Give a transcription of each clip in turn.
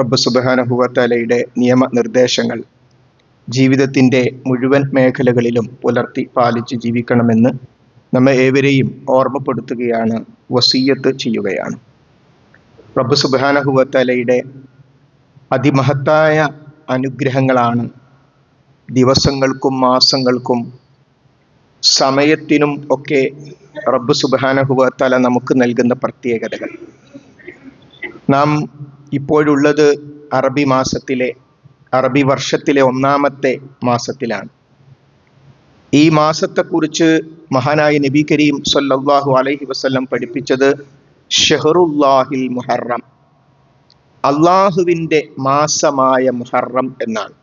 റബ്ബ് സുബാനഹുവത്തലയുടെ നിയമനിർദ്ദേശങ്ങൾ ജീവിതത്തിന്റെ മുഴുവൻ മേഖലകളിലും പുലർത്തി പാലിച്ച് ജീവിക്കണമെന്ന് നമ്മെ ഏവരെയും ഓർമ്മപ്പെടുത്തുകയാണ് വസീയത്ത് ചെയ്യുകയാണ്. റബ്ബ് സുബാനഹുവത്തലയുടെ അതിമഹത്തായ അനുഗ്രഹങ്ങളാണ് ദിവസങ്ങൾക്കും മാസങ്ങൾക്കും സമയത്തിനും ഒക്കെ റബ്ബ് സുബാനഹുവത്തല നമുക്ക് നൽകുന്ന പ്രത്യേകതകൾ. നാം ഇപ്പോഴുള്ളത് അറബി മാസത്തിലെ അറബി വർഷത്തിലെ ഒന്നാമത്തെ മാസത്തിലാണ്. ഈ മാസത്തെക്കുറിച്ച് മഹാനായ നബി കരീം സല്ലല്ലാഹു അലൈഹി വസല്ലം പഠിപ്പിച്ചത് ഷെഹറുല്ലാഹിൽ മുഹറം അള്ളാഹുവിന്റെ മാസമായ മുഹറം എന്നാണ്.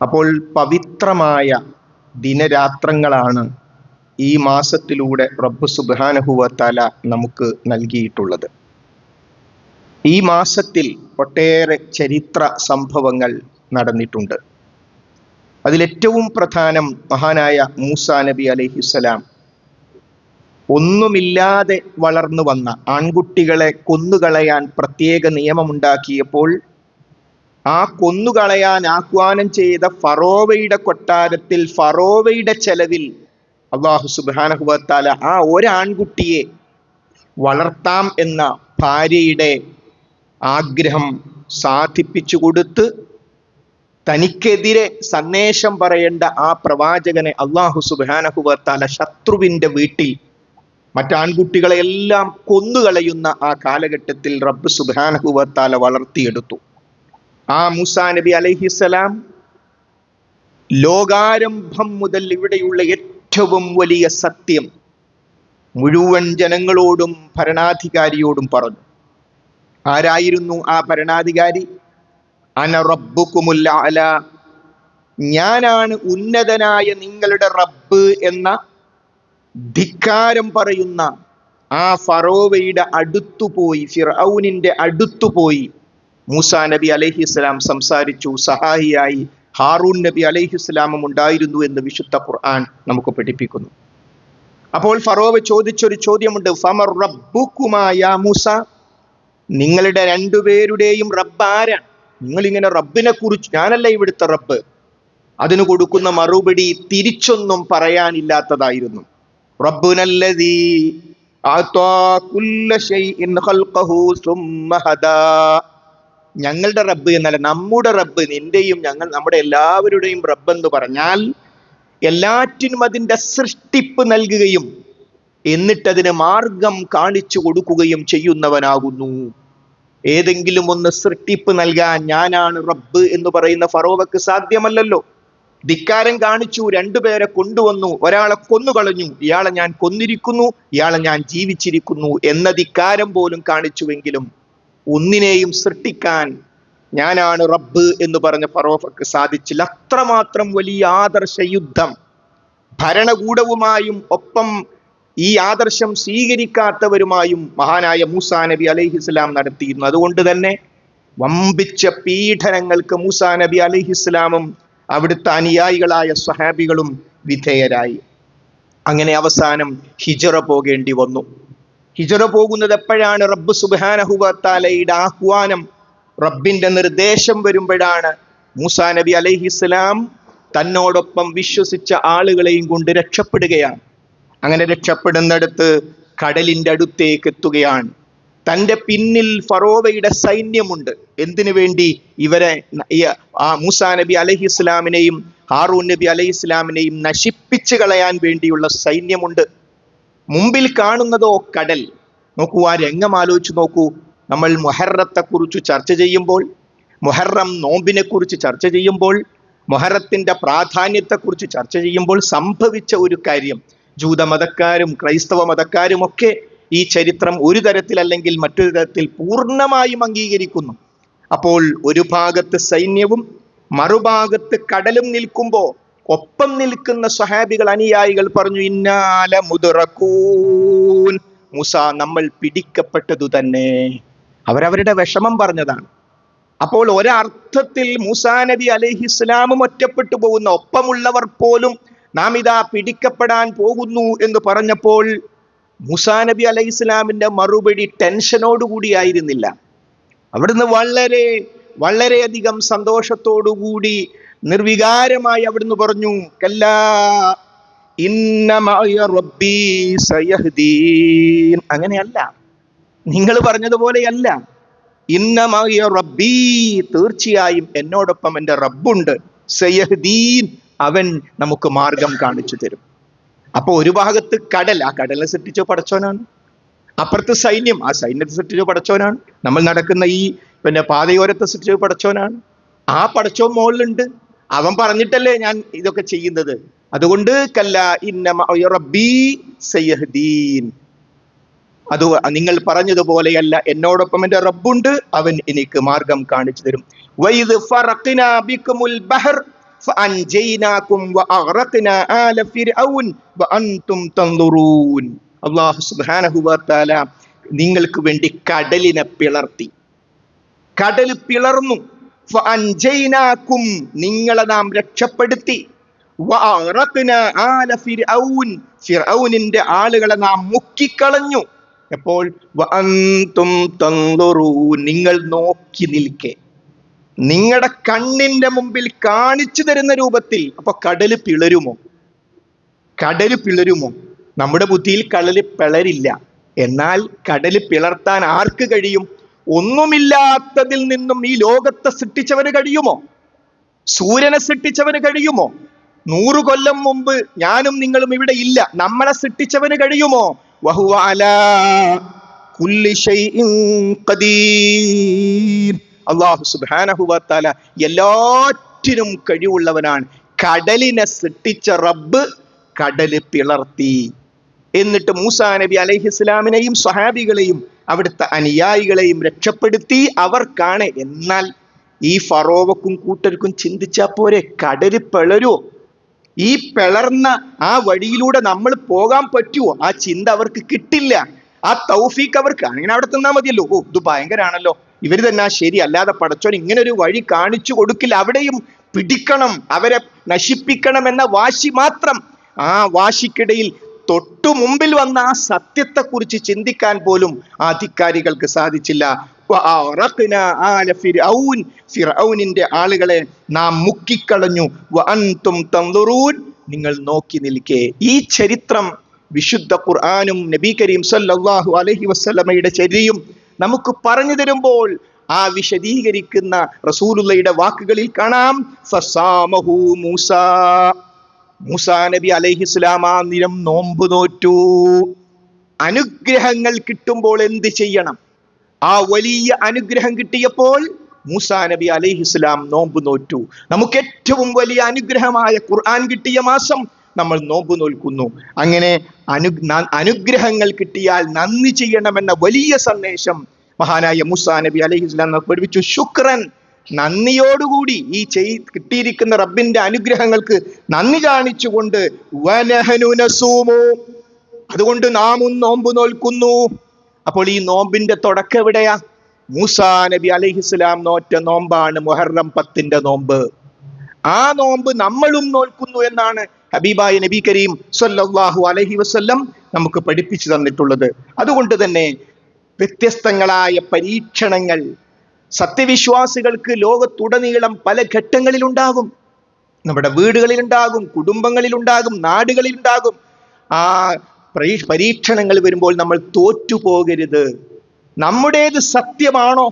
അപ്പോൾ പവിത്രമായ ദിനരാത്രങ്ങളാണ് ഈ മാസത്തിലൂടെ റബ്ബ് സുബാനഹുവ തല നമുക്ക് നൽകിയിട്ടുള്ളത്. ഈ മാസത്തിൽ ഒട്ടേറെ ചരിത്ര സംഭവങ്ങൾ നടന്നിട്ടുണ്ട്. അതിലേറ്റവും പ്രധാനം മഹാനായ മൂസ നബി അലൈഹിസ്സലാം ഒന്നുമില്ലാതെ വളർന്നു വന്ന ആൺകുട്ടികളെ കൊന്നുകളയാൻ പ്രത്യേക നിയമമുണ്ടാക്കിയപ്പോൾ ആ കൊന്നുകളയാൻ ആഹ്വാനം ചെയ്ത ഫറോവയുടെ കൊട്ടാരത്തിൽ ഫറോവയുടെ ചെലവിൽ അള്ളാഹു സുബാനഹുബത്താല ആ ഒരാൺകുട്ടിയെ വളർത്താം എന്ന ഭാര്യയുടെ ആഗ്രഹം സാധിപ്പിച്ചു കൊടുത്ത് തനിക്കെതിരെ സന്ദേശം പറയേണ്ട ആ പ്രവാചകനെ അള്ളാഹു സുബാനഹുബർത്താല ശത്രുവിന്റെ വീട്ടിൽ മറ്റാൺകുട്ടികളെ എല്ലാം കൊന്നുകളയുന്ന ആ കാലഘട്ടത്തിൽ റബ്ബ് സുബാനഹുബർത്താല വളർത്തിയെടുത്തു. ആ മൂസാ നബി അലഹിസലാം ലോകാരംഭം മുതൽ ഇവിടെയുള്ള ഏറ്റവും വലിയ സത്യം മുഴുവൻ ജനങ്ങളോടും ഭരണാധികാരിയോടും പറഞ്ഞു. ആരായിരുന്നു ആ ഭരണാധികാരി? അന ഞാനാണ് ഉന്നതനായ നിങ്ങളുടെ റബ്ബ് എന്ന ധിക്കാരം പറയുന്ന ആ ഫറോവയുടെ അടുത്തുപോയി ഫിറൌനിന്റെ അടുത്തുപോയി മൂസാ നബി അലൈഹിസ്സലാം സംസാരിച്ചു. സഹായിയായി ഹാറൂൻ നബി അലഹിസ്ലാമും ഉണ്ടായിരുന്നു എന്ന് വിശുദ്ധ ഖുർആൻ നമുക്ക് പഠിപ്പിക്കുന്നു. അപ്പോൾ ഫറോവ ചോദിച്ചൊരു ചോദ്യമുണ്ട് ഫമർ റബ്ബുക്കുമായ മൂസ? നിങ്ങളുടെ രണ്ടുപേരുടെയും റബ്ബ് ആരാണ്? നിങ്ങൾ ഇങ്ങനെ റബ്ബിനെ കുറിച്ച് ഞാനല്ല ഇവിടുത്തെ റബ്ബ്. അതിന് കൊടുക്കുന്ന മറുപടി തിരിച്ചൊന്നും പറയാനില്ലാത്തതായിരുന്നു. റബ്ബുനല്ലതീ ഞങ്ങളുടെ റബ്ബ് എന്നല്ല നമ്മുടെ റബ്ബ് നിന്റെയും ഞങ്ങൾ നമ്മുടെ എല്ലാവരുടെയും റബ്ബ് എന്ന് പറഞ്ഞാൽ എല്ലാറ്റിനും അതിന്റെ സൃഷ്ടിപ്പ് നൽകുകയും എന്നിട്ടതിന് മാർഗം കാണിച്ചു കൊടുക്കുകയും ചെയ്യുന്നവനാകുന്നു. ഏതെങ്കിലും ഒന്ന് സൃഷ്ടിപ്പ് നൽകാൻ ഞാനാണ് റബ്ബ് എന്ന് പറയുന്ന ഫറോവക്ക് സാധ്യമല്ലല്ലോ. ധിക്കാരം കാണിച്ചു രണ്ടുപേരെ കൊണ്ടുവന്നു ഒരാളെ കൊന്നുകളഞ്ഞു ഇയാളെ ഞാൻ കൊന്നിരിക്കുന്നു ഇയാളെ ഞാൻ ജീവിച്ചിരിക്കുന്നു എന്ന ധിക്കാരം പോലും കാണിച്ചുവെങ്കിലും ഒന്നിനെയും സൃഷ്ടിക്കാൻ ഞാനാണ് റബ്ബ് എന്ന് പറഞ്ഞ ഫറോഫക്ക് സാധിച്ചില്ല. അത്രമാത്രം വലിയ ആദർശ യുദ്ധം. ഭരണകൂടവുമായും ഒപ്പം ഈ ആദർശം സ്വീകരിക്കാത്തവരുമായും മഹാനായ മൂസാ നബി അലൈഹിസ്ലാം നടത്തിയിരുന്നു. അതുകൊണ്ട് തന്നെ വമ്പിച്ച പീഡനങ്ങൾക്ക് മൂസാ നബി അലൈഹിസ്ലാമും അവിടുത്തെ അനുയായികളായ സഹാബികളും വിധേയരായി. അങ്ങനെ അവസാനം ഹിജറ പോകേണ്ടി വന്നു. ഹിജറ പോകുന്നത് എപ്പോഴാണ്? റബ്ബ് സുബാനഹുബത്താലയുടെ ആഹ്വാനം റബ്ബിന്റെ നിർദ്ദേശം വരുമ്പോഴാണ്. മൂസാ നബി അലൈഹിസ്ലാം തന്നോടൊപ്പം വിശ്വസിച്ച ആളുകളെയും കൊണ്ട് രക്ഷപ്പെടുകയാണ്. അങ്ങനെ രക്ഷപ്പെടുന്നിടത്ത് കടലിന്റെ അടുത്തേക്ക് എത്തുകയാണ്. തന്റെ പിന്നിൽ ഫറോവയുടെ സൈന്യമുണ്ട്. എന്തിനു വേണ്ടി? ഇവരെ ആ മൂസാ നബി അലഹി ഇസ്ലാമിനെയും ഹാറൂൻ നബി അലഹി ഇസ്ലാമിനെയും നശിപ്പിച്ചു കളയാൻ വേണ്ടിയുള്ള സൈന്യമുണ്ട്. മുമ്പിൽ കാണുന്നതോ കടൽ? നോക്കൂ ആ രംഗം ആലോചിച്ച് നോക്കൂ. നമ്മൾ മൊഹറത്തെ കുറിച്ച് ചർച്ച ചെയ്യുമ്പോൾ മൊഹറം നോമ്പിനെ കുറിച്ച് ചർച്ച ചെയ്യുമ്പോൾ മൊഹറത്തിന്റെ പ്രാധാന്യത്തെക്കുറിച്ച് ചർച്ച ചെയ്യുമ്പോൾ സംഭവിച്ച ഒരു കാര്യം. ജൂതമതക്കാരും ക്രൈസ്തവ മതക്കാരും ഒക്കെ ഈ ചരിത്രം ഒരു തരത്തിൽ അല്ലെങ്കിൽ മറ്റൊരു തരത്തിൽ പൂർണമായും അംഗീകരിക്കുന്നു. അപ്പോൾ ഒരു ഭാഗത്ത് സൈന്യവും മറുഭാഗത്ത് കടലും നിൽക്കുമ്പോൾ ഒപ്പം നിൽക്കുന്ന സഹാബികൾ അനുയായികൾ പറഞ്ഞു ഇന്നാല മുതിറക്കൂൻ മുസ നമ്മൾ പിടിക്കപ്പെട്ടതു തന്നെ. അവരവരുടെ വിഷമം പറഞ്ഞതാണ്. അപ്പോൾ ഒരർത്ഥത്തിൽ മൂസാ നബി അലൈഹി ഇസ്ലാമും ഒറ്റപ്പെട്ടു പോകുന്ന ഒപ്പമുള്ളവർ പോലും നാം ഇതാ പിടിക്കപ്പെടാൻ പോകുന്നു എന്ന് പറഞ്ഞപ്പോൾ മുസാ നബി അലൈഹി മറുപടി ടെൻഷനോടുകൂടി ആയിരുന്നില്ല. അവിടുന്ന് വളരെ വളരെയധികം സന്തോഷത്തോടുകൂടി നിർവികാരമായി അവിടുന്ന് പറഞ്ഞു അങ്ങനെയല്ല. നിങ്ങൾ പറഞ്ഞതുപോലെയല്ല. ഇന്നമായ റബ്ബീ തീർച്ചയായും എന്നോടൊപ്പം എന്റെ റബ്ബുണ്ട്. സയഹ്ദീൻ. അവൻ നമുക്ക് മാർഗം കാണിച്ചു തരും. അപ്പൊ ഒരു ഭാഗത്ത് കടൽ ആ കടലിനെ സൃഷ്ടിച്ച പടച്ചോനാണ് അപ്പുറത്ത് സൈന്യം ആ സൈന്യത്തെ സൃഷ്ടിച്ച പടച്ചോനാണ് നമ്മൾ നടക്കുന്ന ഈ പിന്നെ പാതയോരത്തെ സൃഷ്ടിച്ച പടച്ചോനാണ് ആ പടച്ചോൻ മുകളിലുണ്ട്. അവൻ പറഞ്ഞിട്ടല്ലേ ഞാൻ ഇതൊക്കെ ചെയ്യുന്നത്. അതുകൊണ്ട് കല്ല ഇന്ന മഅയ റബ്ബീ സയഹ്ദീൻ അത് നിങ്ങൾ പറഞ്ഞതുപോലെയല്ല എന്നോടൊപ്പം എന്റെ റബ്ബുണ്ട്. അവൻ എനിക്ക് മാർഗം കാണിച്ചു തരും. നിങ്ങൾക്ക് വേണ്ടി കടലിനെ പിളർത്തി. കടൽ പിളർന്നു. നിങ്ങളെ നാം രക്ഷപ്പെടുത്തി. ഫിർഔനിന്റെ ആളുകളെ നാം മുക്കിക്കളഞ്ഞു. എപ്പോൾ നിങ്ങൾ നോക്കി നിൽക്കെ. നിങ്ങളുടെ കണ്ണിന്റെ മുമ്പിൽ കാണിച്ചു തരുന്ന രൂപത്തിൽ അപ്പൊ കടൽ പിളരുമോ? കടൽ പിളരുമോ? നമ്മുടെ ബുദ്ധിയിൽ കടൽ പിളരില്ല. എന്നാൽ കടൽ പിളർത്താൻ ആർക്ക് കഴിയും? ഒന്നുമില്ലാത്തതിൽ നിന്നും ഈ ലോകത്തെ സൃഷ്ടിച്ചവന് കഴിയുമോ? സൂര്യനെ സൃഷ്ടിച്ചവന് കഴിയുമോ? നൂറു കൊല്ലം മുമ്പ് ഞാനും നിങ്ങളും ഇവിടെ ഇല്ല. നമ്മളെ സൃഷ്ടിച്ചവന് കഴിയുമോ? വഹുവ അലാ കുല്ലി ഷൈഇൻ ഖദീർ. അള്ളാഹു സുബാനഹുബത്താല എല്ലാറ്റിനും കഴിവുള്ളവനാണ്. കടലിനെ സൃഷ്ടിച്ച റബ്ബ് കടൽ പിളർത്തി. എന്നിട്ട് മൂസാ നബി അലൈഹി ഇസ്ലാമിനെയും സ്വഹാബികളെയും അവിടുത്തെ അനുയായികളെയും രക്ഷപ്പെടുത്തി അവർക്കാണ്. എന്നാൽ ഈ ഫറോവക്കും കൂട്ടർക്കും ചിന്തിച്ചാ പോരെ കടൽ പിളരുമോ ഈ പിളർന്ന ആ വഴിയിലൂടെ നമ്മൾ പോകാൻ പറ്റുമോ ആ ചിന്ത അവർക്ക് കിട്ടില്ല. ആ തൗഫീക്ക് അവർക്ക്. അങ്ങനെ അവിടെ തന്നാൽ മതിയല്ലോ. ഓ ഇത് ഭയങ്കരാണല്ലോ. ഇവർ തന്നെ ശരി അല്ലാതെ പടച്ചോൻ ഇങ്ങനെ ഒരു വഴി കാണിച്ചു കൊടുക്കില്ല. അവിടെയും പിടിക്കണം. അവരെ നശിപ്പിക്കണം എന്ന വാശി മാത്രം. ആ വാശിക്കിടയിൽ തൊട്ടു മുമ്പിൽ വന്ന ആ സത്യത്തെക്കുറിച്ച് ചിന്തിക്കാൻ പോലും ആ അധികാരികൾക്ക് സാധിച്ചില്ല ആളുകളെ നാം മുക്കിക്കളഞ്ഞു. നിങ്ങൾ നോക്കി നിൽക്കേ. ഈ ചരിത്രം വിശുദ്ധ ഖുർആാനും നബി കരീം സല്ലാഹു അലഹി വസ്ലമയുടെ ചര്യയും നമുക്ക് പറഞ്ഞു തരുമ്പോൾ ആ വിശദീകരിക്കുന്ന റസൂലുള്ളയുടെ വാക്കുകളിൽ കാണാം. ഫസാമഹു മൂസ. മൂസാ നബി അലൈഹിസ്ലാം ആ നിരം നോമ്പ് നോറ്റു. അനുഗ്രഹങ്ങൾ കിട്ടുമ്പോൾ എന്ത് ചെയ്യണം? ആ വലിയ അനുഗ്രഹം കിട്ടിയപ്പോൾ മൂസാ നബി അലൈഹിസ്ലാം നോമ്പ് നോറ്റു. നമുക്ക് ഏറ്റവും വലിയ അനുഗ്രഹമായ ഖുർആൻ കിട്ടിയ മാസം നമ്മൾ നോമ്പ് നോൽക്കുന്നു. അങ്ങനെ അനു ന- അനുഗ്രഹങ്ങൾ കിട്ടിയാൽ നന്ദി ചെയ്യണമെന്ന വലിയ സന്ദേശം മഹാനായ മൂസാ നബി അലൈഹിസ്ലാം നമുക്ക് പഠിപ്പിച്ചു. ശുക്രൻ നന്ദിയോടുകൂടി ഈ ചെയ് കിട്ടിയിരിക്കുന്ന റബ്ബിന്റെ അനുഗ്രഹങ്ങൾക്ക് നന്ദി കാണിച്ചുകൊണ്ട് വനഹനു നസൂമു. അതുകൊണ്ട് നാമും നോമ്പ് നോൽക്കുന്നു. അപ്പോൾ ഈ നോമ്പിന്റെ തുടക്കം എവിടെയാ? മൂസാ നബി അലഹിസ്ലാം നോറ്റ നോമ്പാണ് മുഹറം പത്തിന്റെ നോമ്പ്. ആ നോമ്പ് നമ്മളും നോൽക്കുന്നു എന്നാണ് ഹബീബായ നബി കരീം സല്ലല്ലാഹു അലൈഹി വസല്ലം നമുക്ക് പഠിപ്പിച്ചു തന്നിട്ടുള്ളത്. അതുകൊണ്ട് തന്നെ വ്യത്യസ്തങ്ങളായ പരീക്ഷണങ്ങൾ സത്യവിശ്വാസികൾക്ക് ലോകത്തുടനീളം പല ഘട്ടങ്ങളിൽ ഉണ്ടാകും നമ്മുടെ ഉണ്ടാകും നാടുകളിൽ ഉണ്ടാകും ആ പരീക്ഷണങ്ങൾ വരുമ്പോൾ നമ്മൾ തോറ്റുപോകരുത്. നമ്മുടേത് സത്യമാണോ?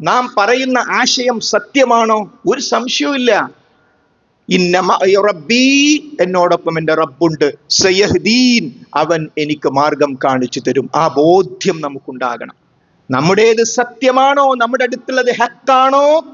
നാം പറയുന്ന ആശയം സത്യമാണോ? ഒരു മഅയ റബ്ബീ എന്നോടൊപ്പം എന്റെ റബ്ബുണ്ട്. സയഹ്ദീൻ അവൻ എനിക്ക് മാർഗം കാണിച്ചു തരും. ആ ബോധ്യം നമുക്കുണ്ടാകണം. നമ്മുടേത് സത്യമാണോ നമ്മുടെ അടുത്തുള്ളത് ഹക്കാണോ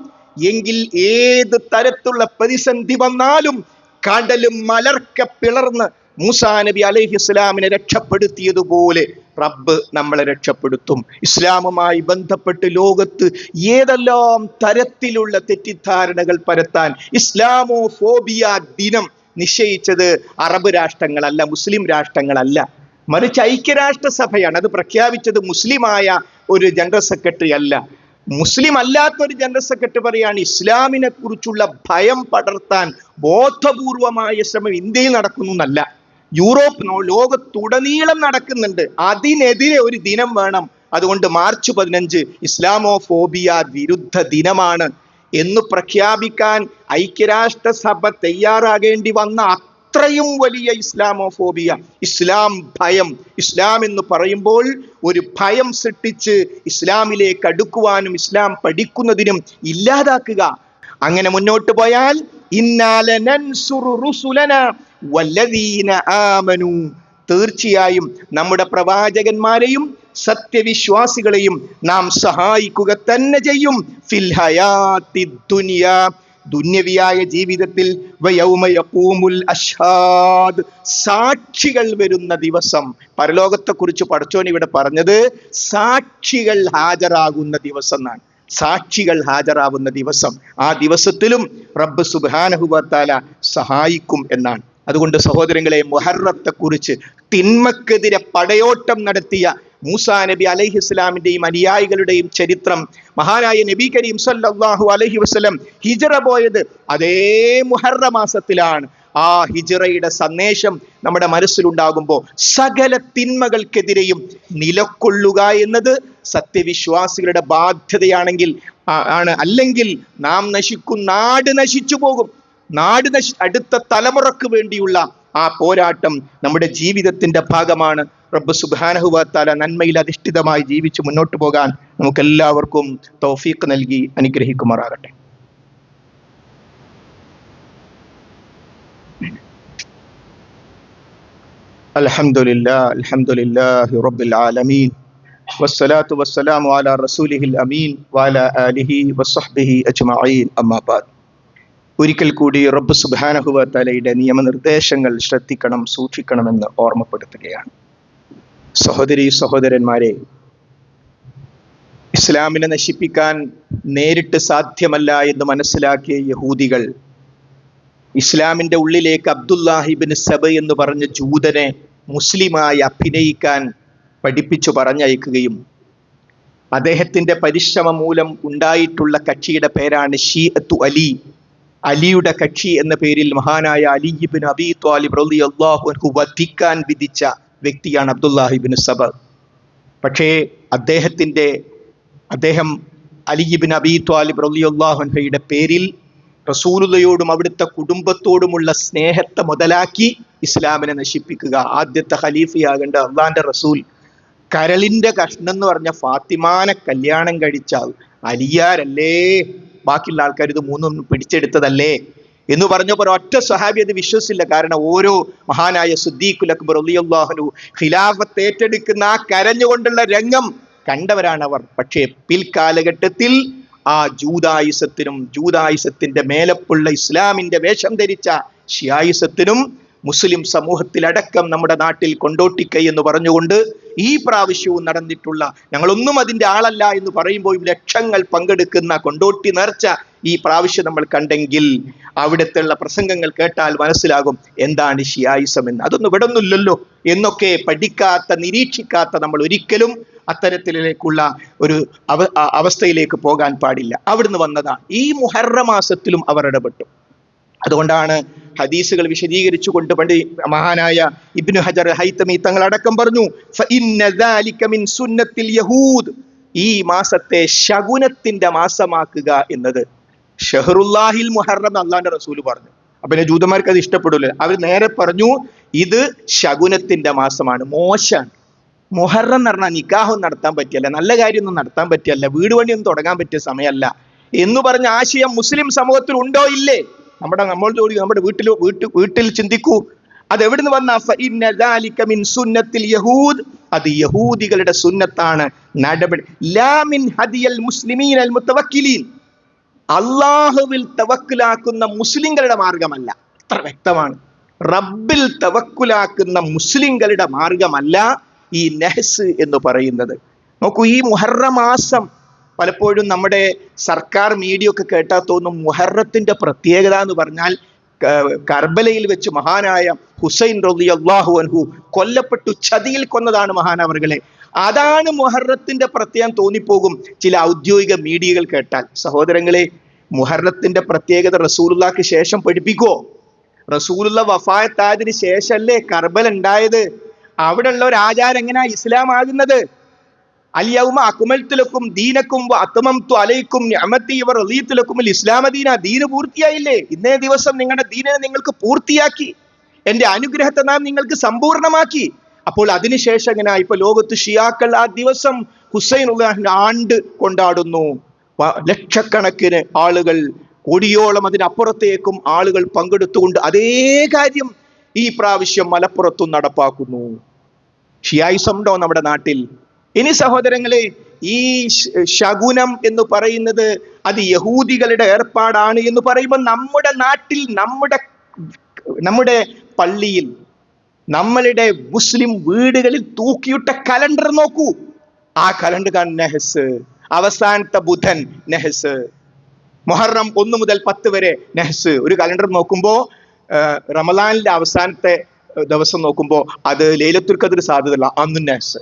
എങ്കിൽ ഏത് തരത്തിലുള്ള പ്രതിസന്ധി വന്നാലും കടലും മലർക്ക പിളർന്ന് മൂസാ നബി അലൈഹി ഇസ്ലാമിനെ രക്ഷപ്പെടുത്തിയതുപോലെ റബ്ബ് നമ്മളെ രക്ഷപ്പെടുത്തും. ഇസ്ലാമുമായി ബന്ധപ്പെട്ട് ലോകത്ത് ഏതെല്ലാം തരത്തിലുള്ള തെറ്റിദ്ധാരണകൾ പരത്താൻ ഇസ്ലാമോ ഫോബിയ ദിനം നിശ്ചയിച്ചത് അറബ് രാഷ്ട്രങ്ങളല്ല മുസ്ലിം രാഷ്ട്രങ്ങളല്ല. മറിച്ച് ഐക്യരാഷ്ട്രസഭയാണ്. അത് പ്രഖ്യാപിച്ചത് മുസ്ലിമായ ഒരു ജനറൽ സെക്രട്ടറി അല്ല. മുസ്ലിം അല്ലാത്ത ഒരു ജനറൽ സെക്രട്ടറി പറയാണ് ഇസ്ലാമിനെ കുറിച്ചുള്ള ഭയം പടർത്താൻ ബോധപൂർവമായ ശ്രമം ഇന്ത്യയിൽ നടക്കുന്നു എന്നല്ല. യൂറോപ്പ് ലോകത്തുടനീളം നടക്കുന്നുണ്ട്. അതിനെതിരെ ഒരു ദിനം വേണം. അതുകൊണ്ട് മാർച്ച് പതിനഞ്ച് ഇസ്ലാമോഫോബിയ വിരുദ്ധ ദിനമാണ് എന്ന് പ്രഖ്യാപിക്കാൻ ഐക്യരാഷ്ട്രസഭ തയ്യാറാകേണ്ടി വന്ന അത്രയും വലിയ ഇസ്ലാമോഫോബിയ ഇസ്ലാം ഭയം ഇസ്ലാം എന്ന് പറയുമ്പോൾ ഒരു ഭയം സൃഷ്ടിച്ച് ഇസ്ലാമിലേക്ക് അടുക്കുവാനും ഇസ്ലാം പഠിക്കുന്നതിനും ഇല്ലാതാക്കുക. അങ്ങനെ മുന്നോട്ട് പോയാൽ ഇന്നാല റുസുലന വല്ലദീന ആമനു. തീർച്ചയായും നമ്മുടെ പ്രവാചകന്മാരെയും സത്യവിശ്വാസികളെയും നാം സഹായിക്കുക തന്നെ ചെയ്യും. ഫിൽ ഹയാത്തി ദുനിയ. ദുന്യവിയായ ജീവിതത്തിൽ അഷാദ് സാക്ഷികൾ വരുന്ന ദിവസം. പരലോകത്തെ കുറിച്ച് പഠിച്ചോൻ ഇവിടെ പറഞ്ഞത് സാക്ഷികൾ ഹാജരാകുന്ന ദിവസം എന്നാണ് സാക്ഷികൾ ഹാജരാകുന്ന ദിവസം. ആ ദിവസത്തിലും റബ്ബ് സുബാനഹുബത്താല സഹായിക്കും എന്നാണ്. അതുകൊണ്ട് സഹോദരങ്ങളെ മുഹറത്തെ കുറിച്ച് തിന്മക്കെതിരെ പടയോട്ടം നടത്തിയ മൂസാ നബി അലൈഹി ഇസ്ലാമിന്റെയും അനുയായികളുടെയും ചരിത്രം മഹാനായ നബി കരീം സല്ലാഹു അലഹി വസ്ലം ഹിജറ പോയത് അതേ മുഹറ മാസത്തിലാണ്. ആ ഹിജറയുടെ സന്ദേശം നമ്മുടെ മനസ്സിലുണ്ടാകുമ്പോൾ സകല തിന്മകൾക്കെതിരെയും നിലക്കൊള്ളുക എന്നത് സത്യവിശ്വാസികളുടെ ബാധ്യതയാണെങ്കിൽ ആണ്. അല്ലെങ്കിൽ നാം നശിക്കും നാട് നശിച്ചു പോകും. നാട് നശി അടുത്ത തലമുറയ്ക്ക് വേണ്ടിയുള്ള ആ പോരാട്ടം നമ്മുടെ ജീവിതത്തിന്റെ ഭാഗമാണ്. റബ്ബ് സുബാനഹുവാത്താല നന്മയിൽ അധിഷ്ഠിതമായി ജീവിച്ച് മുന്നോട്ട് പോകാൻ നമുക്ക് എല്ലാവർക്കും തൗഫീഖ് നൽകി അനുഗ്രഹിക്കുമാറാകട്ടെ. അൽഹംദുലില്ലാ അൽഹംദുലില്ലാഹി റബ്ബിൽ ആലമീൻ. വസ്സലാത്തു വസ്സലാമു അലാ رسوله അമീൻ وعلى ആലിഹി وصحبه أجمعين أما ബാദ്. ഒരിക്കൽ കൂടി റബ്ബ് സുബാനഹുവ തലയുടെ നിയമനിർദ്ദേശങ്ങൾ ശ്രദ്ധിക്കണം സൂക്ഷിക്കണമെന്ന് ഓർമ്മപ്പെടുത്തുകയാണ്. സഹോദരി സഹോദരന്മാരെ ഇസ്ലാമിനെ നശിപ്പിക്കാൻ നേരിട്ട് സാധ്യമല്ല എന്ന് മനസ്സിലാക്കിയ യഹൂദികൾ ഇസ്ലാമിന്റെ ഉള്ളിലേക്ക് അബ്ദുല്ലാഹിബിൻ സബ എന്ന് പറഞ്ഞ ജൂതനെ മുസ്ലിമായി അഭിനയിക്കാൻ പഠിപ്പിച്ചു പറഞ്ഞയക്കുകയും അദ്ദേഹത്തിന്റെ പരിശ്രമം മൂലം ഉണ്ടായിട്ടുള്ള കക്ഷിയുടെ പേരാണ് ഷീഅത്തു അലി. അലിയുടെ കക്ഷി എന്ന പേരിൽ മഹാനായ അലിബിൻ അബി ത്വാലിബ് റളിയല്ലാഹു അൻഹു വധിക്കാൻ വിധിച്ച വ്യക്തിയാണ് അബ്ദുല്ലാഹിബിൻ സബർ പക്ഷേ അദ്ദേഹത്തിന്റെ അദ്ദേഹം അലിബിൻ അബി ത്വാലിബ് റളിയല്ലാഹു അള്ളാഹുഹയുടെ പേരിൽ റസൂലുള്ളയോടും അവിടുത്തെ കുടുംബത്തോടുമുള്ള സ്നേഹത്തെ മുതലാക്കി ഇസ്ലാമിനെ നശിപ്പിക്കുക. ആദ്യത്തെ ഖലീഫയാകേണ്ട അള്ളാന്റെ റസൂൽ. കരളിന്റെ കഷ്ണം എന്ന് പറഞ്ഞ ഫാത്തിമാനെ കല്യാണം കഴിച്ചാൽ അലിയാരല്ലേ? ബാക്കിയുള്ള ആൾക്കാർ ഇത് മൂന്നും പിടിച്ചെടുത്തതല്ലേ? എന്ന് പറഞ്ഞപ്പോൾ ഒറ്റ സ്വഹാബി അത് വിശ്വസിച്ചില്ല. കാരണം ഓരോ മഹാനായ സുദ്ദീഖുൽ അക്ബർ അലിയല്ലാഹുനു ഖിലാഫത്ത് ഏറ്റെടുക്കുന്ന ആ കരഞ്ഞുകൊണ്ടുള്ള രംഗം കണ്ടവരാണ് അവർ. പക്ഷേ പിൽക്കാലഘട്ടത്തിൽ ആ ജൂതായുസത്തിനും ജൂതായുസത്തിന്റെ മേലപ്പുള്ള ഇസ്ലാമിന്റെ വേഷം ധരിച്ച ഷിയായുസത്തിനും മുസ്ലിം സമൂഹത്തിലടക്കം നമ്മുടെ നാട്ടിൽ കൊണ്ടോട്ടിക്കൈ എന്ന് പറഞ്ഞുകൊണ്ട് ഈ പ്രാവശ്യവും നടന്നിട്ടുള്ള ഞങ്ങളൊന്നും അതിന്റെ ആളല്ല എന്ന് പറയുമ്പോഴും ലക്ഷങ്ങൾ പങ്കെടുക്കുന്ന കൊണ്ടോട്ടി നേർച്ച ഈ പ്രാവശ്യം നമ്മൾ കണ്ടെങ്കിൽ അവിടുത്തെ പ്രസംഗങ്ങൾ കേട്ടാൽ മനസ്സിലാകും എന്താണ് ഷിയായിസം എന്ന്. അതൊന്നും വിടുന്നില്ലല്ലോ എന്നൊക്കെ പഠിക്കാത്ത നിരീക്ഷിക്കാത്ത നമ്മൾ ഒരിക്കലും അത്തരത്തിലേക്കുള്ള ഒരു അവ അവസ്ഥയിലേക്ക് പോകാൻ പാടില്ല. അവിടുന്ന് വന്നതാണ് ഈ മുഹറ മാസത്തിലും അവർ ഇടപെട്ടു. അതുകൊണ്ടാണ് ഹദീസുകൾ വിശദീകരിച്ചു കൊണ്ട് പണ്ട് മഹാനായ ഇബ്നു ഹജർ ഹൈത്തമി തങ്ങൾ അടക്കം പറഞ്ഞു "ഫഇന്ന ദാലിക മിൻ സുന്നത്തിൽ യഹൂദ്. ഈ മാസത്തെ ശകുനത്തിന്റെ മാസമാക്കുക എന്നത്. ഷഹറുല്ലാഹിൽ മുഹറം അള്ളാന്റെ റസൂൽ പറഞ്ഞു. അപ്പൊ പിന്നെ ജൂതന്മാർക്ക് അത് ഇഷ്ടപ്പെടില്ല അവർ നേരെ പറഞ്ഞു ഇത് ശകുനത്തിന്റെ മാസമാണ് മോശാണ്. മുഹറം എന്ന് പറഞ്ഞാൽ നിക്കാഹൊന്നും നടത്താൻ പറ്റിയല്ല നല്ല കാര്യമൊന്നും നടത്താൻ പറ്റിയല്ല വീട് പണിയൊന്നും തുടങ്ങാൻ പറ്റിയ സമയമല്ല. എന്ന് പറഞ്ഞ ആശയം മുസ്ലിം സമൂഹത്തിൽ ഉണ്ടോ? ഇല്ലേ? നമ്മുടെ നമ്മൾ ജോലി നമ്മുടെ വീട്ടിൽ വീട്ടിൽ വീട്ടിൽ ചിന്തിക്കൂ. അത് എവിടുന്ന് വന്ന? മിൻ സുന്നത്തിൽ യഹൂദ്. അത് യഹൂദികളുടെ സുന്നത്താണ് നടപടി. ഹദിയൽ അള്ളാഹുവിൽ തവക്കിലാക്കുന്ന മുസ്ലിങ്ങളുടെ മാർഗമല്ല. അത്ര വ്യക്തമാണ്. റബ്ബിൽ തവക്കുലാക്കുന്ന മുസ്ലിങ്ങളുടെ മാർഗമല്ല ഈ നെഹ്സ് എന്ന് പറയുന്നത്. നോക്കൂ ഈ മുഹറ മാസം പലപ്പോഴും നമ്മുടെ സർക്കാർ മീഡിയ ഒക്കെ കേട്ടാൽ തോന്നും മുഹറത്തിന്റെ പ്രത്യേകത എന്ന് പറഞ്ഞാൽ കർബലയിൽ വെച്ച് മഹാനായ ഹുസൈൻ റബി അള്ളാഹു അൻഹു കൊല്ലപ്പെട്ടു ചതിയിൽ കൊന്നതാണ് മഹാനവറുകളെ അതാണ് മുഹറത്തിന്റെ പ്രത്യേകം തോന്നിപ്പോകും ചില ഔദ്യോഗിക മീഡിയകൾ കേട്ടാൽ. സഹോദരങ്ങളെ മുഹറത്തിന്റെ പ്രത്യേകത റസൂലുള്ളാക്ക് ശേഷം പഠിപ്പിക്കോ? റസൂലുള്ള അക്കുമൽത്തുലക്കും ദീനക്കും അലൈക്കും ദീന്. പൂർത്തിയായില്ലേ? ഇന്നേ ദിവസം നിങ്ങളുടെ ദീനെ നിങ്ങൾക്ക് പൂർത്തിയാക്കി. എന്റെ അനുഗ്രഹത്തെ നാം നിങ്ങൾക്ക് സമ്പൂർണമാക്കി. അപ്പോൾ അതിനുശേഷം ഇങ്ങനെ ഇപ്പൊ ലോകത്ത് ഷിയാക്കൾ ആ ദിവസം ഹുസൈൻ ഉള്ളാഹിന്റെ ആണ്ട് കൊണ്ടാടുന്നു. ലക്ഷക്കണക്കിന് ആളുകൾ കോടിയോളം അതിനപ്പുറത്തേക്കും ആളുകൾ പങ്കെടുത്തുകൊണ്ട് അതേ കാര്യം ഈ പ്രാവശ്യം മലപ്പുറത്തും നടപ്പാക്കുന്നു. ഷിയായിസം ഉണ്ടോ നമ്മുടെ നാട്ടിൽ? ഇനി സഹോദരങ്ങളെ ഈ ശകുനം എന്ന് പറയുന്നത് അത് യഹൂദികളുടെ ഏർപ്പാടാണ് എന്ന് പറയുമ്പോൾ നമ്മുടെ നാട്ടിൽ നമ്മുടെ നമ്മുടെ പള്ളിയിൽ നമ്മളുടെ മുസ്ലിം വീടുകളിൽ തൂക്കിയിട്ട കലണ്ടർ നോക്കൂ. ആ കലണ്ടർ കാണും നെഹസ് അവസാനത്തെ ബുധൻ നെഹസ്. മൊഹറം ഒന്ന് മുതൽ പത്ത് വരെ നെഹസ്. ഒരു കലണ്ടർ നോക്കുമ്പോ റമലാനിലെ അവസാനത്തെ ദിവസം നോക്കുമ്പോ അത് ലൈലത്തുൽ ഖദർ സാധ്യതയുള്ള അന്ന് നെഹസ്.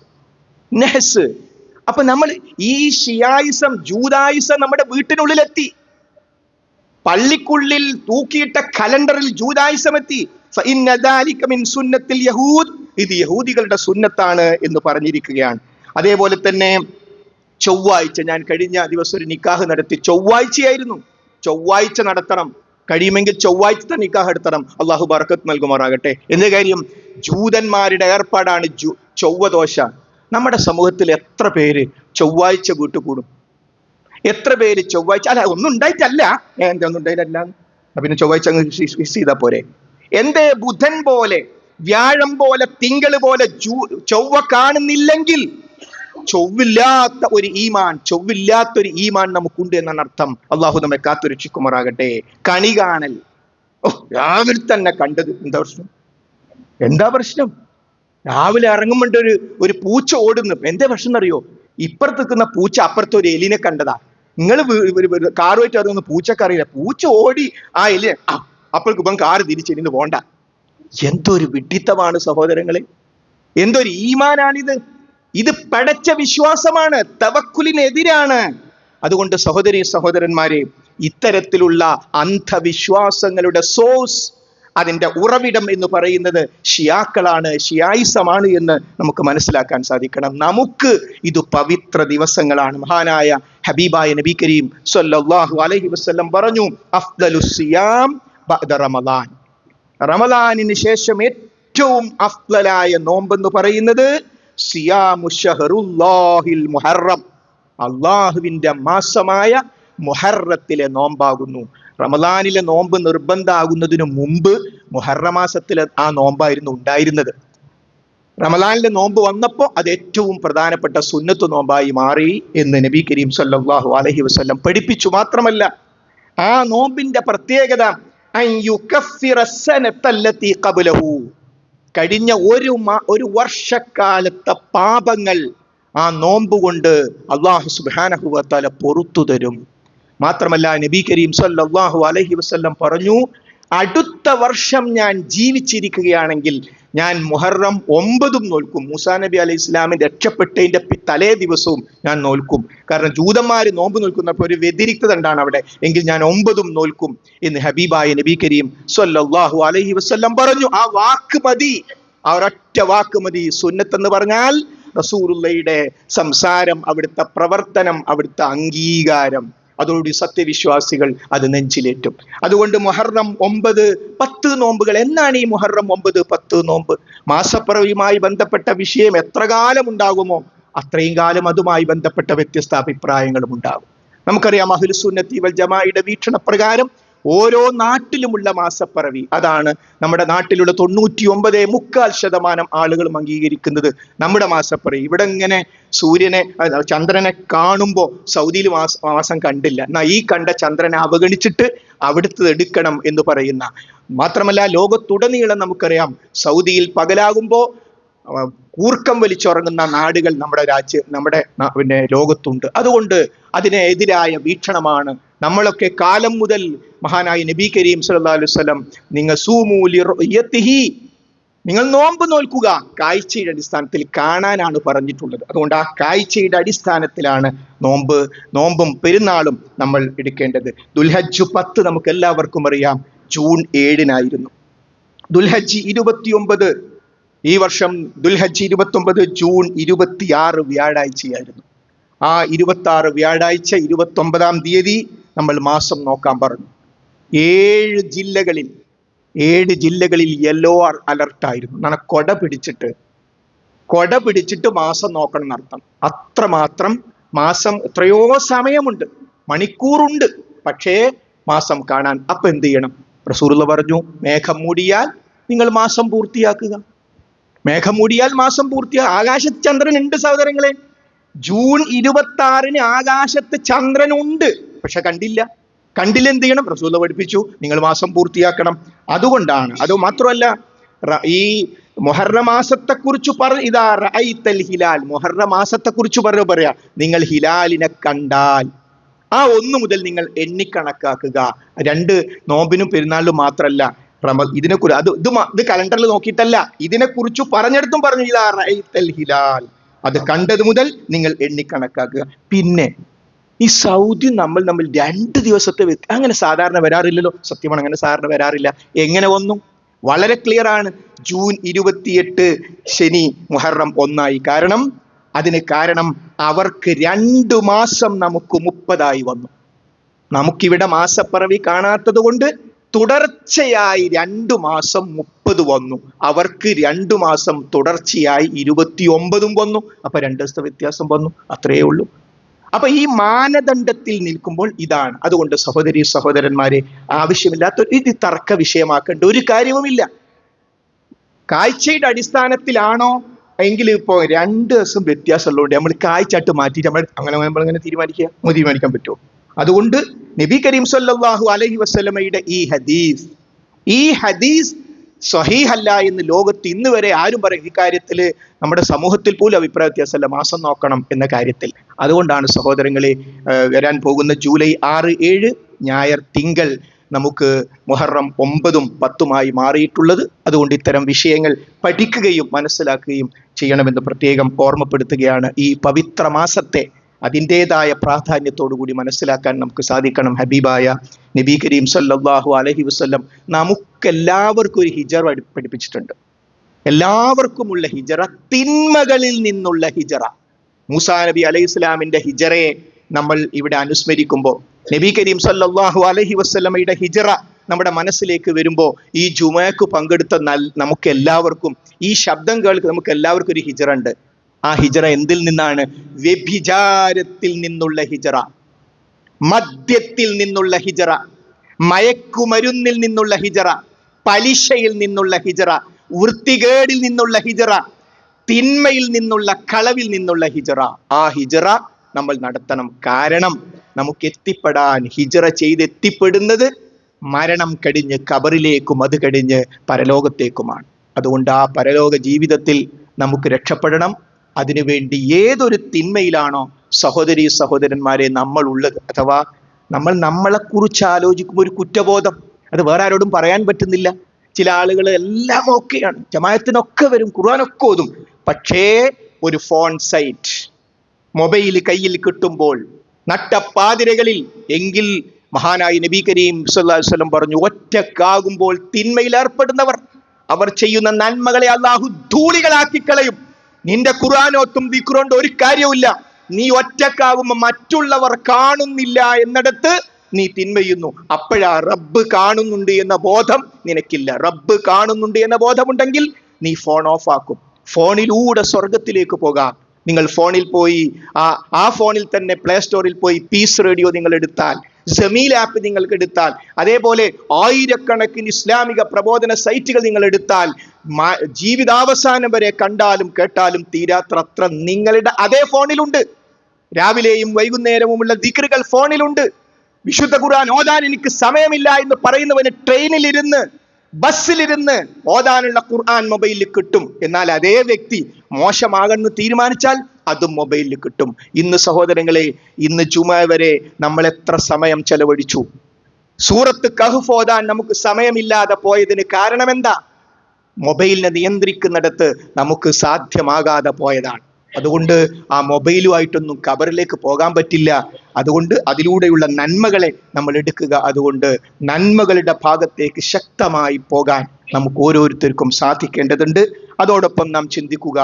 നെഹസ് അപ്പൊ നമ്മൾ ഈ ഷിയായിസം ജൂതായിസം നമ്മുടെ വീട്ടിനുള്ളിലെത്തി. പള്ളിക്കുള്ളിൽ തൂക്കിയിട്ട കലണ്ടറിൽ ജൂതായിസം എത്തി. സുന്നത്തിൽ യഹൂദ്. ഇത് യഹൂദികളുടെ സുന്നത്താണ് എന്ന് പറഞ്ഞിരിക്കുകയാണ്. അതേപോലെ തന്നെ ചൊവ്വാഴ്ച ഞാൻ കഴിഞ്ഞ ദിവസം ഒരു നിക്കാഹ് നടത്തി. ചൊവ്വാഴ്ചയായിരുന്നു. ചൊവ്വാഴ്ച നടത്തണം. കഴിയുമെങ്കിൽ ചൊവ്വാഴ്ച നിക്കാഹ് എടുത്തണം അള്ളാഹു ബർക്കത്ത് നൽകുമാറാകട്ടെ. എന്ത് കാര്യം? ജൂതന്മാരുടെ ഏർപ്പാടാണ് ജു ചൊവ്വദോശ. നമ്മുടെ സമൂഹത്തിൽ എത്ര പേര് ചൊവ്വാഴ്ച വീട്ടു കൂടും എത്ര പേര് ചൊവ്വാഴ്ച? അല്ല ഒന്നും ഉണ്ടായിട്ടല്ല. എന്താ ഒന്നും ഉണ്ടായിട്ടല്ല? പിന്നെ ചൊവ്വാഴ്ച അങ്ങ് മിസ് ചെയ്താൽ പോരെ. എന്തേ ബുധൻ പോലെ വ്യാഴം പോലെ തിങ്കൾ പോലെ ചൊവ്വ കാണുന്നില്ലെങ്കിൽ ചൊവ്വില്ലാത്ത ഒരു ഈമാൻ ചൊവ്വില്ലാത്ത ഒരു ഈമാൻ നമുക്കുണ്ട് എന്നാണ് അർത്ഥം. അള്ളാഹു നമ്മെ കാത്തുരക്ഷിക്കുമാറാകട്ടെ. കണി കാണൽ. ഓ രാവിലെ തന്നെ കണ്ടത്. എന്താ പ്രശ്നം? എന്താ പ്രശ്നം? രാവിലെ ഇറങ്ങുമ്പോൾ ഒരു ഒരു പൂച്ച ഓടുന്നു. എന്താ വിഷം എന്നറിയോ? ഇപ്പുറത്ത് നിൽക്കുന്ന പൂച്ച അപ്പുറത്ത് ഒരു എലിനെ കണ്ടതാ. നിങ്ങൾ കാറുമായിട്ട് ഇറങ്ങുന്ന പൂച്ചക്ക് അറിയില്ല. പൂച്ച ഓടി ആ എലിനെ ആ, അപ്പോഴേക്ക് ഇപ്പം കാറ് തിരിച്ചിരുന്ന് പോണ്ട. എന്തൊരു വിഡിത്തമാണ് സഹോദരങ്ങളെ. എന്തൊരു ഈമാനാണിത്. ഇത് പടച്ച വിശ്വാസമാണ്. തവക്കുലിനെതിരാണ്. അതുകൊണ്ട് സഹോദരി സഹോദരന്മാരെ ഇത്തരത്തിലുള്ള അന്ധവിശ്വാസങ്ങളുടെ സോഴ്സ് അതിന്റെ ഉറവിടം എന്ന് പറയുന്നത് ഷിയാക്കളാണ് ഷിയായിസമാണ് എന്ന് നമുക്ക് മനസ്സിലാക്കാൻ സാധിക്കണം. നമുക്ക് ഇത് പവിത്ര ദിവസങ്ങളാണ്. മഹാനായ ഹബീബായ നബി കരീം സ്വല്ലല്ലാഹു അലൈഹി വസല്ലം പറഞ്ഞു അഫ്ദലു സിയാം റമദാൻ. റമദാനിന് ശേഷം ഏറ്റവും അഫ്ദലായ നോമ്പെന്ന് പറയുന്നത് സിയാമു ശഹറുല്ലാഹിൽ മുഹറം. അള്ളാഹുവിന്റെ മാസമായ മുഹറത്തിലെ നോമ്പാകുന്നു. റമദാനിലെ നോമ്പ് നിർബന്ധമാകുന്നതിന് മുമ്പ് മുഹറ മാസത്തിലെ ആ നോമ്പായിരുന്നു ഉണ്ടായിരുന്നത്. റമദാനിലെ നോമ്പ് വന്നപ്പോൾ അത് ഏറ്റവും പ്രധാനപ്പെട്ട സുന്നത്ത് നോമ്പായി മാറി എന്ന് നബി കരീം സല്ലാഹു അലഹി വസല്ലം പഠിപ്പിച്ചു. മാത്രമല്ല ആ നോമ്പിന്റെ പ്രത്യേകത കഴിഞ്ഞ ഒരു ഒരു വർഷക്കാലത്തെ പാപങ്ങൾ ആ നോമ്പ് കൊണ്ട് അള്ളാഹു സുബ്ഹാനഹു വതആല പൊറത്തു തരും. മാത്രമല്ല നബി കരീം സല്ലല്ലാഹു അലൈഹി വസല്ലം പറഞ്ഞു അടുത്ത വർഷം ഞാൻ ജീവിച്ചിരിക്കുകയാണെങ്കിൽ ഞാൻ മുഹറം ഒമ്പതും നോൽക്കും. മൂസാ നബി അലൈഹി ഇസ്ലാമിന്റെ രക്ഷപ്പെട്ടതിന്റെ തലേ ദിവസവും ഞാൻ നോൽക്കും. കാരണം ജൂതന്മാർ നോമ്പ് നോൽക്കുന്നപ്പോൾ ഒരു വ്യതിരിക്തത ഉണ്ടാണ് അവിടെ. എങ്കിൽ ഞാൻ ഒമ്പതും നോൽക്കും എന്ന് ഹബീബായ നബി കരീം സല്ലല്ലാഹു അലൈഹി വസല്ലം പറഞ്ഞു. ആ വാക്ക് മതി. ആ ഒരൊറ്റ വാക്ക് മതി. സുന്നത്ത് എന്ന് പറഞ്ഞാൽ റസൂറുള്ളയുടെ സംസാരം അവിടുത്തെ പ്രവർത്തനം അവിടുത്തെ അംഗീകാരം. അതോടുകൂടി സത്യവിശ്വാസികൾ അത് നെഞ്ചിലേറ്റും. അതുകൊണ്ട് മുഹറം ഒമ്പത് പത്ത് നോമ്പുകൾ. എന്നാണ് ഈ മുഹറം ഒമ്പത് പത്ത് നോമ്പ്? മാസപ്പിറവിയുമായി ബന്ധപ്പെട്ട വിഷയം എത്ര കാലം ഉണ്ടാകുമോ അത്രയും കാലം അതുമായി ബന്ധപ്പെട്ട വ്യത്യസ്ത അഭിപ്രായങ്ങളും ഉണ്ടാകും. നമുക്കറിയാം അഹുൽ സുന്നത്തി വൽ ജമായുടെ വീക്ഷണപ്രകാരം ഓരോ നാട്ടിലുമുള്ള മാസപ്പിറവി. അതാണ് നമ്മുടെ നാട്ടിലുള്ള തൊണ്ണൂറ്റി ഒമ്പത് മുക്കാൽ ശതമാനം ആളുകളും അംഗീകരിക്കുന്നത് നമ്മുടെ മാസപ്പിറവി. ഇവിടെ ഇങ്ങനെ സൂര്യനെ ചന്ദ്രനെ കാണുമ്പോൾ സൗദിയിൽ മാസ മാസം കണ്ടില്ല. എന്നാ ഈ കണ്ട ചന്ദ്രനെ അവഗണിച്ചിട്ട് അവിടുത്തെ എടുക്കണം എന്ന് പറയുന്ന. മാത്രമല്ല ലോകത്തുടനീളം നമുക്കറിയാം സൗദിയിൽ പകലാകുമ്പോൾ കൂർക്കം വലിച്ചുറങ്ങുന്ന നാടുകൾ നമ്മുടെ രാജ്യ നമ്മുടെ പിന്നെ ലോകത്തുണ്ട്. അതുകൊണ്ട് അതിനെതിരായ വീക്ഷണമാണ് നമ്മളൊക്കെ കാലം മുതൽ മഹാനായ നബി കരീം സല്ലല്ലാഹു അലൈഹി വസല്ലം നിങ്ങൾ സൂമൂലിഹി നിങ്ങൾ നോമ്പ് നോൽക്കുക. കാഴ്ചയുടെ അടിസ്ഥാനത്തിൽ കാണാനാണ് പറഞ്ഞിട്ടുള്ളത്. അതുകൊണ്ട് ആ കാഴ്ചയുടെ അടിസ്ഥാനത്തിലാണ് നോമ്പ് നോമ്പും പെരുന്നാളും നമ്മൾ എടുക്കേണ്ടത്. ദുൽഹജ്ജ് പത്ത് നമുക്ക് എല്ലാവർക്കും അറിയാം. ജൂൺ ഏഴിനായിരുന്നു. ദുൽഹജ്ജ് ഇരുപത്തിയൊമ്പത്. ഈ വർഷം ദുൽഹജ്ജ് ഇരുപത്തി ഒമ്പത് ജൂൺ ഇരുപത്തിയാറ് വ്യാഴാഴ്ചയായിരുന്നു. ആ ഇരുപത്തി ആറ് വ്യാഴാഴ്ച ഇരുപത്തി ഒമ്പതാം തീയതി നമ്മൾ മാസം നോക്കാൻ പറഞ്ഞു. ഏഴ് ജില്ലകളിൽ ഏഴ് ജില്ലകളിൽ യെല്ലോ അലർട്ടായിരുന്നു എന്നാണ് കൊട പിടിച്ചിട്ട് കൊട പിടിച്ചിട്ട് മാസം നോക്കണം എന്നർത്ഥം. അത്രമാത്രം മാസം എത്രയോ സമയമുണ്ട് മണിക്കൂറുണ്ട്. പക്ഷേ മാസം കാണാൻ അപ്പൊ എന്ത് ചെയ്യണം? റസൂറുള്ള പറഞ്ഞു മേഘം മൂടിയാൽ നിങ്ങൾ മാസം പൂർത്തിയാക്കുക. മേഘം മൂടിയാൽ മാസം പൂർത്തിയാ ആകാശത്ത് ചന്ദ്രൻ ഉണ്ട് സഹോദരങ്ങളെ. ജൂൺ ഇരുപത്തി ആറിന് ആകാശത്ത് ചന്ദ്രനുണ്ട്. പക്ഷെ കണ്ടില്ല. കണ്ടില്ല എന്ത് ചെയ്യണം? റസൂല പഠിപ്പിച്ചു. നിങ്ങൾ മാസം പൂർത്തിയാക്കണം. അതുകൊണ്ടാണ് അത് മാത്രമല്ല ഈ മൊഹറ മാസത്തെ കുറിച്ച് പറ ഇതാ റഅയ്തൽ ഹിലാൽ. കുറിച്ച് പറഞ്ഞു പറയാ നിങ്ങൾ ഹിലാലിനെ കണ്ടാൽ ആ ഒന്ന് മുതൽ നിങ്ങൾ എണ്ണിക്കണക്കാക്കുക. രണ്ട് നോമ്പിനും പെരുന്നാളിലും മാത്രമല്ല ഇതിനെ കുറിച്ച് അത് ഇത് ഇത് കലണ്ടറിൽ നോക്കിയിട്ടല്ല. ഇതിനെ കുറിച്ച് പറഞ്ഞെടുത്തും പറഞ്ഞു ഹിലാൽ. അത് കണ്ടത് മുതൽ നിങ്ങൾ എണ്ണിക്കണക്കാക്കുക. പിന്നെ ഈ സൗദി നമ്മൾ നമ്മൾ രണ്ട് ദിവസത്തെ വ്യത്യ അങ്ങനെ സാധാരണ വരാറില്ലല്ലോ. സത്യമാണ് അങ്ങനെ സാധാരണ വരാറില്ല. എങ്ങനെ വന്നു? വളരെ ക്ലിയർ ആണ്. ജൂൺ ഇരുപത്തിയെട്ട് ശനി മുഹറം ഒന്നായി. കാരണം അതിന് കാരണം അവർക്ക് രണ്ടു മാസം നമുക്ക് മുപ്പതായി വന്നു. നമുക്കിവിടെ മാസപ്പിറവി കാണാത്തത് കൊണ്ട് തുടർച്ചയായി രണ്ടു മാസം മുപ്പത് വന്നു. അവർക്ക് രണ്ടു മാസം തുടർച്ചയായി ഇരുപത്തി ഒമ്പതും വന്നു. അപ്പൊ രണ്ട് ദിവസത്തെ വ്യത്യാസം വന്നു. അത്രയേ ഉള്ളൂ. അപ്പൊ ഈ മാനദണ്ഡത്തിൽ നിൽക്കുമ്പോൾ ഇതാണ്. അതുകൊണ്ട് സഹോദരി സഹോദരന്മാരെ ആവശ്യമില്ലാത്ത ഇത് തർക്ക വിഷയമാക്കേണ്ട ഒരു കാര്യവുമില്ല. കാഴ്ചയുടെ അടിസ്ഥാനത്തിലാണോ? എങ്കിൽ ഇപ്പോ രണ്ട് ദിവസം വ്യത്യാസമുള്ളതുകൊണ്ട് നമ്മൾ കാഴ്ചയായിട്ട് മാറ്റിയിട്ട് നമ്മൾ അങ്ങനെ നമ്മൾ അങ്ങനെ തീരുമാനിക്കുക? നമുക്ക് തീരുമാനിക്കാൻ പറ്റുമോ? അതുകൊണ്ട് നബി കരീം സല്ലല്ലാഹു അലൈഹി വസല്ലമയുടെ ഈ ഹദീസ് ഈ ഹദീസ് സ്വഹീഹല്ല എന്ന് ലോകത്ത് ഇന്ന് വരെ ആരും പറയും. ഈ കാര്യത്തിൽ നമ്മുടെ സമൂഹത്തിൽ പോലും അഭിപ്രായ വ്യത്യാസമല്ല. മാസം നോക്കണം എന്ന കാര്യത്തിൽ. അതുകൊണ്ടാണ് സഹോദരങ്ങളെ വരാൻ പോകുന്ന ജൂലൈ ആറ് ഏഴ് ഞായർ തിങ്കൾ നമുക്ക് മുഹറം ഒമ്പതും പത്തുമായി മാറിയിട്ടുള്ളത്. അതുകൊണ്ട് ഇത്തരം വിഷയങ്ങൾ പഠിക്കുകയും മനസ്സിലാക്കുകയും ചെയ്യണമെന്ന് പ്രത്യേകം ഓർമ്മപ്പെടുത്തുകയാണ് ഈ പവിത്ര മാസത്തെ അതിന്റെതായ പ്രാധാന്യത്തോടു കൂടി മനസ്സിലാക്കാൻ നമുക്ക് സാധിക്കണം ഹബീബായ നബി കരീം സല്ലല്ലാഹു അലൈഹി വസല്ലം. നമുക്കെല്ലാവർക്കും ഒരു ഹിജറ പഠിപ്പിച്ചിട്ടുണ്ട്. എല്ലാവർക്കുമുള്ള ഹിജറ തിന്മകളിൽ നിന്നുള്ള ഹിജറ. മൂസാ നബി അലൈഹി ഇസ്ലാമിന്റെ ഹിജറയെ നമ്മൾ ഇവിടെ അനുസ്മരിക്കുമ്പോൾ നബി കരീം സല്ലല്ലാഹു അലൈഹി വസല്ലമയുടെ ഹിജറ നമ്മുടെ മനസ്സിലേക്ക് വരുമ്പോൾ ഈ ജുമയ്ക്ക് പങ്കെടുത്ത നൽ നമുക്ക് എല്ലാവർക്കും ഈ ശബ്ദം കേൾക്ക് നമുക്ക് എല്ലാവർക്കും ഒരു ഹിജറ ഉണ്ട്. ആ ഹിജറ എന്തിൽ നിന്നാണ്? വ്യഭിചാരത്തിൽ നിന്നുള്ള ഹിജറ. മദ്യത്തിൽ നിന്നുള്ള ഹിജറ. മയക്കുമരുന്നിൽ നിന്നുള്ള ഹിജറ. പലിശയിൽ നിന്നുള്ള ഹിജറ. വൃത്തികേടിൽ നിന്നുള്ള ഹിജറ. തിന്മയിൽ നിന്നുള്ള കളവിൽ നിന്നുള്ള ഹിജറ. ആ ഹിജറ നമ്മൾ നടത്തണം. കാരണം നമുക്ക് എത്തിപ്പെടാൻ ഹിജറ ചെയ്ത് എത്തിപ്പെടുന്നത് മരണം കഴിഞ്ഞ് കബറിലേക്കും അത് കഴിഞ്ഞ് പരലോകത്തേക്കുമാണ്. അതുകൊണ്ട് ആ പരലോക ജീവിതത്തിൽ നമുക്ക് രക്ഷപ്പെടണം. അതിനുവേണ്ടി ഏതൊരു തിന്മയിലാണോ സഹോദരി സഹോദരന്മാരെ നമ്മൾ ഉള്ളത് അഥവാ നമ്മൾ നമ്മളെക്കുറിച്ച് ആലോചിക്കുമ്പോൾ ഒരു കുറ്റബോധം. അത് വേറെ ആരോടും പറയാൻ പറ്റുന്നില്ല. ചില ആളുകൾ എല്ലാം ഓക്കെയാണ്. ജമായത്തിനൊക്കെ വരും ഖുർആാനൊക്കെ ഓതും. പക്ഷേ ഒരു ഫോൺ സൈറ്റ് മൊബൈൽ കയ്യിൽ കിട്ടുമ്പോൾ നട്ടപ്പാതിരകളിൽ എങ്കിൽ മഹാനായി നബി കരീം വസല്ലം പറഞ്ഞു ഒറ്റക്കാകുമ്പോൾ തിന്മയിൽ ഏർപ്പെടുന്നവർ അവർ ചെയ്യുന്ന നന്മകളെ അള്ളാഹു ധൂളികളാക്കി കളയും നിന്റെ ഖുർആാനോത്തും വിക്രോണ്ട് ഒരു കാര്യവുമില്ല. നീ ഒറ്റക്കാകുമ്പോൾ മറ്റുള്ളവർ കാണുന്നില്ല എന്നിടത്ത് നീ തിന്മയുന്നു. അപ്പോഴാ റബ്ബ് കാണുന്നുണ്ട് എന്ന ബോധം നിനക്കില്ല. റബ്ബ് കാണുന്നുണ്ട് എന്ന ബോധമുണ്ടെങ്കിൽ നീ ഫോൺ ഓഫ് ആക്കും. ഫോണിലൂടെ സ്വർഗത്തിലേക്ക് പോകാം. നിങ്ങൾ ഫോണിൽ പോയി ആ ആ ഫോണിൽ തന്നെ പ്ലേ സ്റ്റോറിൽ പോയി പീസ് റേഡിയോ നിങ്ങൾ എടുത്താൽ ജമീൽ ആപ്പ് നിങ്ങൾക്ക് എടുത്താൽ അതേപോലെ ആയിരക്കണക്കിന് ഇസ്ലാമിക പ്രബോധന സൈറ്റുകൾ നിങ്ങൾ എടുത്താൽ ജീവിതാവസാനം വരെ കണ്ടാലും കേട്ടാലും തീരാത്രത്ര നിങ്ങളുടെ അതേ ഫോണിലുണ്ട് രാവിലെയും വൈകുന്നേരവും ഉള്ള ദിക്റുകൾ ഫോണിലുണ്ട് വിശുദ്ധ ഖുർആൻ ഓതാൻ എനിക്ക് സമയമില്ല എന്ന് പറയുന്നവന് ട്രെയിനിലിരുന്ന് ബസ്സിലിരുന്ന് ഓതാനുള്ള ഖുർആൻ മൊബൈലിൽ കിട്ടും. എന്നാൽ അതേ വ്യക്തി മോശമാകണമെന്ന് തീരുമാനിച്ചാൽ അതും മൊബൈലിൽ കിട്ടും. ഇന്ന് സഹോദരങ്ങളെ ഇന്ന് ചുമ വരെ നമ്മൾ എത്ര സമയം ചെലവഴിച്ചു? സൂറത്ത് കഹ്ഫ് ഓതാൻ നമുക്ക് സമയമില്ലാതെ പോയതിന് കാരണം എന്താ മൊബൈലിനെ നിയന്ത്രിക്കുന്നിടത്ത് നമുക്ക് സാധ്യമാകാതെ പോയതാണ്. അതുകൊണ്ട് ആ മൊബൈലുമായിട്ടൊന്നും കബറിലേക്ക് പോകാൻ പറ്റില്ല. അതുകൊണ്ട് അതിലൂടെയുള്ള നന്മകളെ നമ്മൾ എടുക്കുക. അതുകൊണ്ട് നന്മകളുടെ ഭാഗത്തേക്ക് ശക്തമായി പോകാൻ നമുക്ക് ഓരോരുത്തർക്കും സാധിക്കേണ്ടതുണ്ട്. അതോടൊപ്പം നാം ചിന്തിക്കുക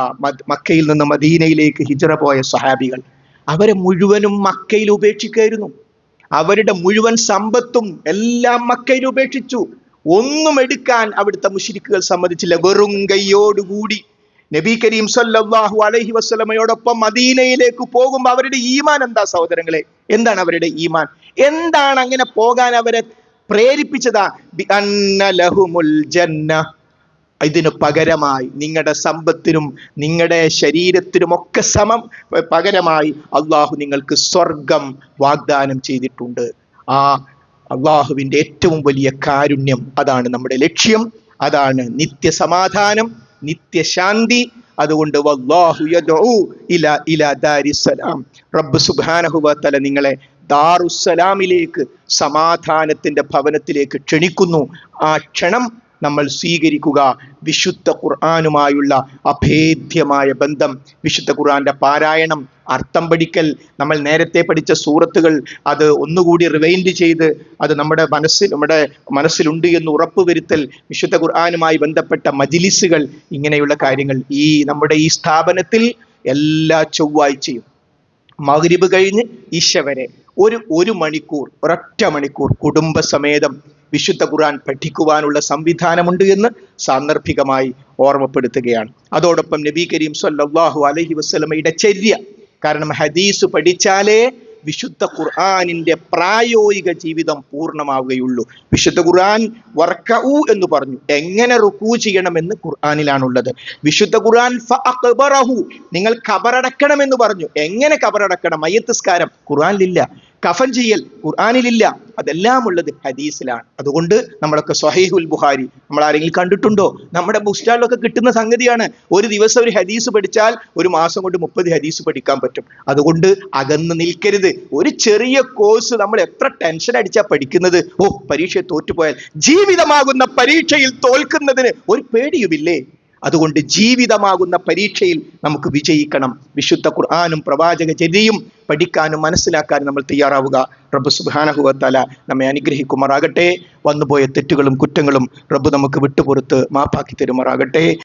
മക്കയിൽ നിന്ന് മദീനയിലേക്ക് ഹിജറ പോയ സഹാബികൾ അവരെ മുഴുവനും മക്കയിൽ ഉപേക്ഷിക്കായിരുന്നു. അവരുടെ മുഴുവൻ സമ്പത്തും എല്ലാം മക്കയിൽ ഉപേക്ഷിച്ചു. ഒന്നും എടുക്കാൻ അവിടുത്തെ മുഷിരിക്കുകൾ സമ്മതിച്ചില്ല. വെറും കൈയോടുകൂടി നബി കരീം സല്ലാഹു അലഹി വസ്ലമയോടൊപ്പം മദീനയിലേക്ക് പോകുമ്പോൾ അവരുടെ ഈമാൻ എന്താ സഹോദരങ്ങളെ? എന്താണ് അവരുടെ ഈമാൻ? എന്താണ് അങ്ങനെ പോകാൻ അവരെ പ്രേരിപ്പിച്ചതാ? ജന്ന. ഇതിന് പകരമായി നിങ്ങളുടെ സമ്പത്തിനും നിങ്ങളുടെ ശരീരത്തിനും ഒക്കെ സമം പകരമായി അള്ളാഹു നിങ്ങൾക്ക് സ്വർഗം വാഗ്ദാനം ചെയ്തിട്ടുണ്ട്. ആ അള്ളാഹുവിന്റെ ഏറ്റവും വലിയ കാരുണ്യം അതാണ് നമ്മുടെ ലക്ഷ്യം. അതാണ് നിത്യസമാധാനം. നിത്യശാന്തി. അതുകൊണ്ട് റബ്ബ് നിങ്ങളെ ദാറുസ്സലാമിലേക്ക് സമാധാനത്തിന്റെ ഭവനത്തിലേക്ക് ക്ഷണിക്കുന്നു. ആ ക്ഷണം നമ്മൾ സ്വീകരിക്കുക. വിശുദ്ധ ഖുർആാനുമായുള്ള അഭേദ്യമായ ബന്ധം. വിശുദ്ധ ഖുർആന്റെ പാരായണം അർത്ഥം പഠിക്കൽ. നമ്മൾ നേരത്തെ പഠിച്ച സൂറത്തുകൾ അത് ഒന്നുകൂടി റിവൈൻഡ് ചെയ്ത് അത് നമ്മുടെ മനസ്സിൽ നമ്മുടെ മനസ്സിലുണ്ട് എന്ന് ഉറപ്പുവരുത്തൽ. വിശുദ്ധ ഖുർആാനുമായി ബന്ധപ്പെട്ട മജിലിസുകൾ ഇങ്ങനെയുള്ള കാര്യങ്ങൾ ഈ നമ്മുടെ ഈ സ്ഥാപനത്തിൽ എല്ലാ ചൊവ്വാഴ്ചയും മഗ്രിബ് കഴിഞ്ഞ് ഇശ വരെ ഒരു ഒരു മണിക്കൂർ ഒരൊറ്റ മണിക്കൂർ കുടുംബസമേതം വിശുദ്ധ ഖുർആൻ പഠിക്കുവാനുള്ള സംവിധാനമുണ്ട് എന്ന് സാന്ദർഭികമായി ഓർമ്മപ്പെടുത്തുകയാണ്. അതോടൊപ്പം നബി കരീം സല്ലാഹു അലൈഹി വസല്ലമയുടെ ചര്യ. കാരണം ഹദീസ് പഠിച്ചാലേ വിശുദ്ധ ഖുർആനിന്റെ പ്രായോഗിക ജീവിതം പൂർണമാവുകയുള്ളൂ. വിശുദ്ധ ഖുർആൻ വർക്കഊ എന്ന് പറഞ്ഞു. എങ്ങനെ റുക്കൂ ചെയ്യണമെന്ന് ഖുർആാനിലാണുള്ളത്. വിശുദ്ധ ഖുർആൻ നിങ്ങൾ കബറടക്കണമെന്ന് പറഞ്ഞു. എങ്ങനെ കബറടക്കണം മയ്യത്തിസ്കാരം. ഖുർആനിലില്ല. കഫൻ ചെയ്യൽ ഖുർആാനിലില്ല. അതെല്ലാം ഉള്ളത് ഹദീസിലാണ്. അതുകൊണ്ട് നമ്മളൊക്കെ സൊഹൈഹുൽ ബുഹാരി നമ്മൾ ആരെങ്കിലും കണ്ടിട്ടുണ്ടോ? നമ്മുടെ ബുക്ക് സ്റ്റാളിലൊക്കെ കിട്ടുന്ന സംഗതിയാണ്. ഒരു ദിവസം ഒരു ഹദീസ് പഠിച്ചാൽ ഒരു മാസം കൊണ്ട് മുപ്പത് ഹദീസ് പഠിക്കാൻ പറ്റും. അതുകൊണ്ട് അകന്ന് നിൽക്കരുത്. ഒരു ചെറിയ കോഴ്സ് നമ്മൾ എത്ര ടെൻഷൻ അടിച്ചാ പഠിക്കുന്നത്? ഓ പരീക്ഷയെ തോറ്റുപോയാൽ ജീവിതമാകുന്ന പരീക്ഷയിൽ തോൽക്കുന്നതിന് ഒരു പേടിയുമില്ലേ? അതുകൊണ്ട് ജീവിതമാകുന്ന പരീക്ഷയിൽ നമുക്ക് വിജയിക്കണം. വിശുദ്ധ ഖുർആാനും പ്രവാചക ചര്യയും പഠിക്കാനും മനസ്സിലാക്കാനും നമ്മൾ തയ്യാറാവുക. റബ്ബ് സുബാനഹുവത്താല നമ്മെ അനുഗ്രഹിക്കുമാറാകട്ടെ. വന്നുപോയ തെറ്റുകളും കുറ്റങ്ങളും റബ്ബ് നമുക്ക് വിട്ടുപുറത്ത് മാപ്പാക്കി തരുമാറാകട്ടെ.